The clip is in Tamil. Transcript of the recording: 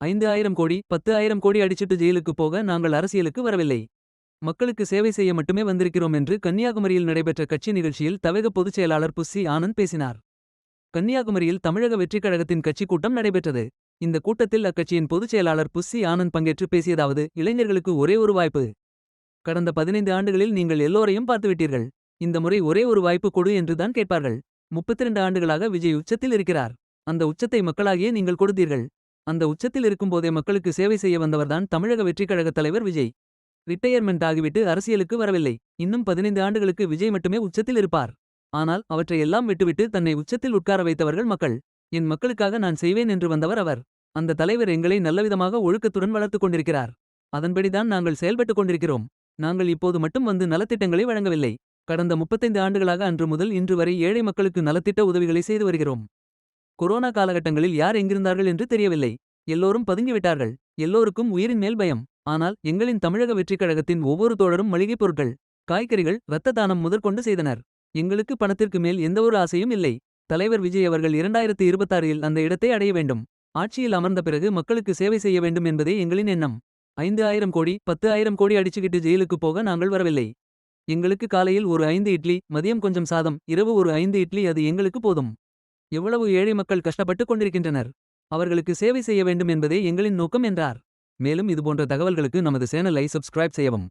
ஐந்து ஆயிரம் கோடி பத்து ஆயிரம் கோடி அடிச்சிட்டு ஜெயிலுக்கு போக நாங்கள் அரசியலுக்கு வரவில்லை. மக்களுக்கு சேவை செய்ய மட்டுமே வந்திருக்கிறோம் என்று கன்னியாகுமரியில் நடைபெற்ற கட்சி நிகழ்ச்சியில் தவேக பொதுச் செயலாளர் புஸ்ஸி ஆனந்த் பேசினார். கன்னியாகுமரியில் தமிழக வெற்றிக் கழகத்தின் கட்சி கூட்டம் நடைபெற்றது. இந்த கூட்டத்தில் அக்கட்சியின் பொதுச் செயலாளர் புஸ்ஸி ஆனந்த் பங்கேற்று பேசியதாவது இளைஞர்களுக்கு ஒரே ஒரு வாய்ப்பு. கடந்த பதினைந்து ஆண்டுகளில் நீங்கள் எல்லோரையும் பார்த்துவிட்டீர்கள். இந்த முறை ஒரே ஒரு வாய்ப்பு கொடு என்றுதான் கேட்பார்கள். 32 ஆண்டுகளாக விஜய் உச்சத்தில் இருக்கிறார். அந்த உச்சத்தை மக்களாகியே நீங்கள் கொடுத்தீர்கள். அந்த உச்சத்தில் இருக்கும்போதே மக்களுக்கு சேவை செய்ய வந்தவர்தான் தமிழக வெற்றிக் கழக தலைவர் விஜய். ரிட்டையர்மெண்ட் ஆகிவிட்டு அரசியலுக்கு வரவில்லை. இன்னும் பதினைந்து ஆண்டுகளுக்கு விஜய் மட்டுமே உச்சத்தில் இருப்பார். ஆனால் அவற்றை எல்லாம் விட்டுவிட்டு தன்னை உச்சத்தில் உட்கார வைத்தவர்கள் மக்கள். என் மக்களுக்காக நான் செய்வேன் என்று வந்தவர் அவர். அந்த தலைவர் எங்களை நல்லவிதமாக ஒழுக்கத்துடன் வளர்த்துக் கொண்டிருக்கிறார். அதன்படிதான் நாங்கள் செயல்பட்டுக் கொண்டிருக்கிறோம். நாங்கள் இப்போது மட்டும் வந்து நலத்திட்டங்களை வழங்கவில்லை. கடந்த 35 ஆண்டுகளாக அன்று முதல் இன்று வரை ஏழை மக்களுக்கு நலத்திட்ட உதவிகளை செய்து வருகிறோம். கொரோனா காலகட்டங்களில் யார் எங்கிருந்தார்கள் என்று தெரியவில்லை. எல்லோரும் பதுங்கிவிட்டார்கள். எல்லோருக்கும் உயிரின் மேல் பயம். ஆனால் எங்களின் தமிழக வெற்றிக் கழகத்தின் ஒவ்வொரு தோழரும் மளிகைப் பொருட்கள் காய்கறிகள் இரத்த தானம் முதற்கொண்டு செய்தனர். எங்களுக்கு பணத்திற்கு மேல் எந்தவொரு ஆசையும் இல்லை. தலைவர் விஜய் அவர்கள் இரண்டாயிரத்து இருபத்தாறில் அந்த இடத்தை அடைய வேண்டும். ஆட்சியில் அமர்ந்த பிறகு மக்களுக்கு சேவை செய்ய வேண்டும் என்பதே எங்களின் எண்ணம். ஐந்து ஆயிரம் கோடி பத்து ஆயிரம் கோடி அடிச்சுக்கிட்டு ஜெயிலுக்கு போக நாங்கள் வரவில்லை. எங்களுக்கு காலையில் ஒரு ஐந்து இட்லி மதியம் கொஞ்சம் சாதம் இரவு ஒரு ஐந்து இட்லி அது எங்களுக்கு போதும். எவ்வளவு ஏழை மக்கள் கஷ்டப்பட்டுக் கொண்டிருக்கின்றனர். அவர்களுக்கு சேவை செய்ய வேண்டும் என்பதே எங்களின் நோக்கம் என்றார். மேலும் இதுபோன்ற தகவல்களுக்கு நமது சேனலை சப்ஸ்கிரைப் செய்யவும்.